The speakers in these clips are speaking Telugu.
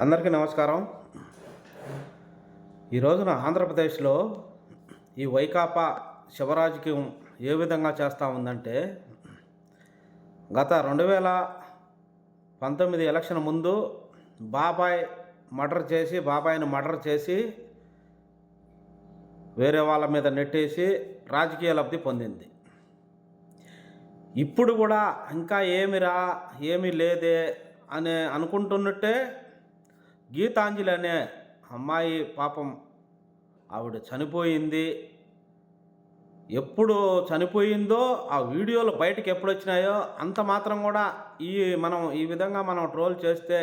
అందరికీ నమస్కారం. ఈ రోజున ఆంధ్రప్రదేశ్లో ఈ వైకాపా శివరాజకీయం ఏ విధంగా చేస్తూ ఉందంటే గత రెండు వేల పంతొమ్మిది ఎలక్షన్ ముందు బాబాయ్ మర్డర్ చేసి బాబాయ్ని మర్డర్ చేసి వేరే వాళ్ళ మీద నెట్టేసి రాజకీయ లబ్ధి పొందింది. ఇప్పుడు కూడా ఇంకా ఏమిరా ఏమీ లేదే అని అనుకుంటున్నట్టే గీతాంజలి అనే అమ్మాయి పాపం ఆవిడ చనిపోయింది. ఎప్పుడు చనిపోయిందో ఆ వీడియోలు బయటకు ఎప్పుడు వచ్చినాయో అంత మాత్రం కూడా ఈ మనం ఈ విధంగా మనం ట్రోల్ చేస్తే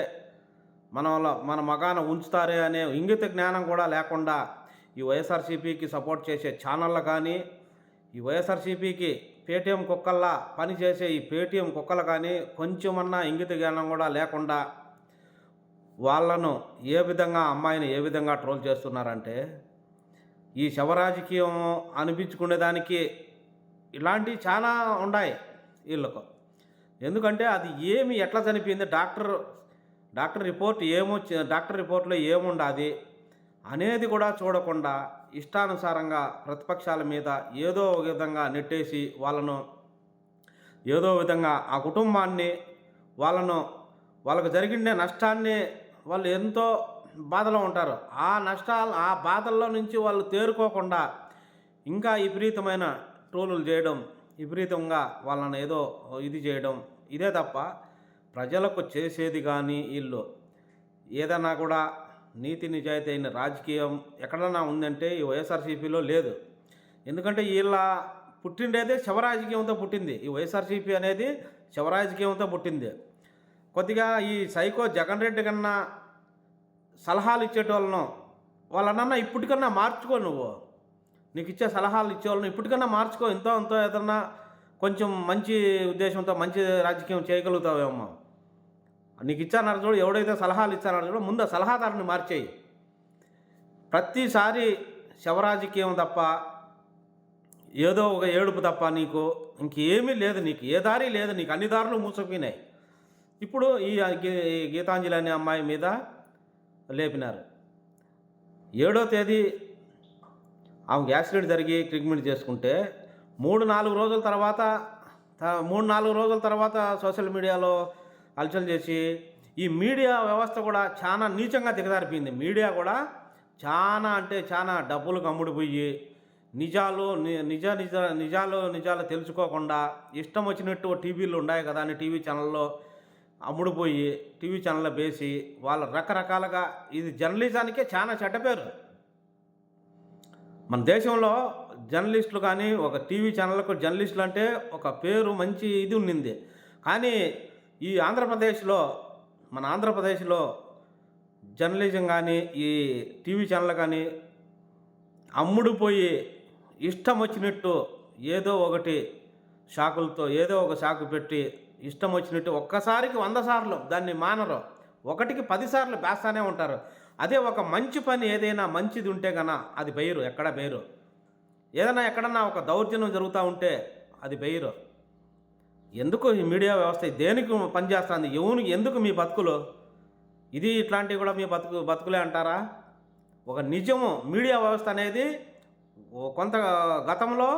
మనలో మన మగాన ఉంచుతారే అనే ఇంగిత జ్ఞానం కూడా లేకుండా ఈ వైఎస్ఆర్సీపీకి సపోర్ట్ చేసే ఛానళ్ళు కానీ ఈ వైఎస్ఆర్సీపీకి పేటీఎం కుక్కల్లా పనిచేసే ఈ పేటీఎం కుక్కలు కానీ కొంచెమన్నా ఇంగిత జ్ఞానం కూడా లేకుండా వాళ్ళను ఏ విధంగా అమ్మాయిని ఏ విధంగా ట్రోల్ చేస్తున్నారంటే ఈ శవరాజకీయం అనిపించుకునేదానికి ఇలాంటివి చాలా ఉన్నాయి వీళ్ళకు. ఎందుకంటే అది ఏమి ఎట్లా చనిపోయింది డాక్టర్ డాక్టర్ రిపోర్ట్ ఏమో డాక్టర్ రిపోర్ట్లో ఏముండాది అనేది కూడా చూడకుండా ఇష్టానుసారంగా ప్రతిపక్షాల మీద ఏదో ఒక విధంగా నెట్టేసి వాళ్ళను ఏదో విధంగా ఆ కుటుంబాన్ని వాళ్ళను వాళ్ళకు జరిగిన నష్టాన్ని వాళ్ళు ఎంతో బాధలో ఉంటారు. ఆ నష్టాలు ఆ బాధల్లో నుంచి వాళ్ళు తేరుకోకుండా ఇంకా విపరీతమైన ట్రోలులు చేయడం విపరీతంగా వాళ్ళని ఏదో ఇది చేయడం ఇదే తప్ప ప్రజలకు చేసేది కానీ వీళ్ళు. ఏదైనా కూడా నీతి నిజాయితీ అయిన రాజకీయం ఎక్కడన్నా ఉందంటే ఈ వైఎస్ఆర్సీపీలో లేదు. ఎందుకంటే వీళ్ళ పుట్టిండేదే శవరాజకీయంతో పుట్టింది. ఈ వైఎస్ఆర్సీపీ అనేది శవరాజకీయంతో పుట్టింది. కొద్దిగా ఈ సైకో జగన్ రెడ్డి కన్నా సలహాలు ఇచ్చేటోళ్ళను వాళ్ళనన్నా ఇప్పటికన్నా మార్చుకో నువ్వు. నీకు ఇచ్చే సలహాలు ఇచ్చేవాళ్ళను ఇప్పటికన్నా మార్చుకో. ఎంతో ఎంతో ఏదన్నా కొంచెం మంచి ఉద్దేశంతో మంచి రాజకీయం చేయగలుగుతావేమో. నీకు ఇచ్చానన్నారు చూడు ఎవడైతే సలహాలు ఇచ్చానన్నారు చూడు ముందు సలహాదారుని మార్చేయి. ప్రతిసారి శవరాజకీయం తప్ప ఏదో ఒక ఏడుపు తప్ప నీకు ఇంకేమీ లేదు నీకు. ఏ దారి లేదు నీకు. అన్ని దారులు మూసుకుపోయినాయి ఇప్పుడు ఈ గీతాంజలి అనే అమ్మాయి మీద లేపినారు. ఏడో తేదీ ఆమె యాక్సిడెంట్ జరిగి ట్రీట్మెంట్ చేసుకుంటే మూడు నాలుగు రోజుల తర్వాత మూడు నాలుగు రోజుల తర్వాత సోషల్ మీడియాలో హల్చల్ చేసి ఈ మీడియా వ్యవస్థ కూడా చాలా నీచంగా దిగజారిపోయింది మీడియా కూడా చాలా అంటే చాలా డబ్బులు కమ్ముడిపోయి నిజాలు ని- నిజ నిజ నిజాలు నిజాలు తెలుసుకోకుండా ఇష్టం వచ్చినట్టు టీవీలు ఉన్నాయి కదా అని టీవీ ఛానల్లో అమ్ముడుపోయి టీవీ ఛానల్లో వేసి వాళ్ళ రకరకాలుగా ఇది జర్నలిజానికే చాలా చెడ్డ పేరు. మన దేశంలో జర్నలిస్టులు కానీ ఒక టీవీ ఛానళ్ళకు జర్నలిస్టులు అంటే ఒక పేరు మంచి ఇది ఉండింది కానీ ఈ ఆంధ్రప్రదేశ్లో మన ఆంధ్రప్రదేశ్లో జర్నలిజం కానీ ఈ టీవీ ఛానల్ కానీ అమ్ముడుపోయి ఇష్టం వచ్చినట్టు ఏదో ఒకటి షాకులతో ఏదో ఒక షాకు పెట్టి ఇష్టం వచ్చినట్టు ఒక్కసారికి వంద సార్లు దాన్ని మానరు. ఒకటికి పదిసార్లు వేస్తానే ఉంటారు. అదే ఒక మంచి పని ఏదైనా మంచిది ఉంటే గన అది బెయిరు ఎక్కడ బెయిరు ఏదైనా ఎక్కడన్నా ఒక దౌర్జన్యం జరుగుతూ ఉంటే అది బెయిరు ఎందుకు ఈ మీడియా వ్యవస్థ దేనికి పనిచేస్తుంది? ఎవరు ఎందుకు మీ బతుకులు? ఇది ఇట్లాంటివి కూడా మీ బతుకు బతుకులే అంటారా? ఒక నిజము మీడియా వ్యవస్థ అనేది కొంత గతంలో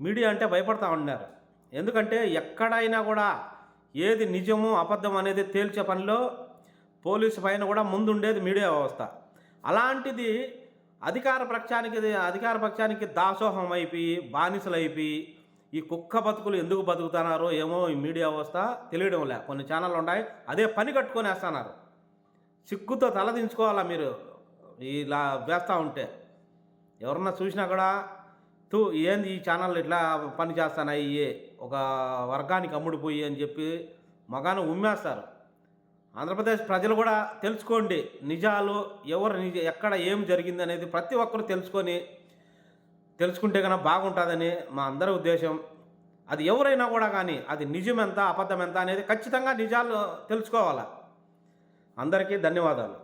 మీడియా అంటే భయపడతా ఉన్నారు. ఎందుకంటే ఎక్కడైనా కూడా ఏది నిజము అబద్ధం అనేది తేల్చే పనిలో పోలీసు పైన కూడా ముందుండేది మీడియా వ్యవస్థ. అలాంటిది అధికార పక్షానికి అధికార పక్షానికి దాసోహం అయిపోయి బానిసలు అయిపోయి ఈ కుక్క బతుకులు ఎందుకు బతుకుతున్నారో ఏమో ఈ మీడియా వ్యవస్థ తెలియడం లే. కొన్ని ఛానళ్ళు ఉన్నాయి అదే పని కట్టుకొని వేస్తున్నారు. సిగ్గుతో తలదించుకోవాలా మీరు? ఇలా వేస్తూ ఉంటే. ఎవరన్నా చూసినా కూడా తూ ఏంది ఈ ఛానల్ ఇట్లా పని చేస్తానాయి ఒక వర్గానికి అమ్ముడుపోయి అని చెప్పి మగాను ఉమ్మేస్తారు. ఆంధ్రప్రదేశ్ ప్రజలు కూడా తెలుసుకోండి నిజాలు ఎవరు నిజ ఎక్కడ ఏం జరిగింది అనేది ప్రతి ఒక్కరు తెలుసుకొని తెలుసుకుంటే కనుక బాగుంటుందని మా అందరి ఉద్దేశం. అది ఎవరైనా కూడా కానీ అది నిజం ఎంత అబద్ధం ఎంత అనేది ఖచ్చితంగా నిజాలు తెలుసుకోవాలి? అందరికీ ధన్యవాదాలు.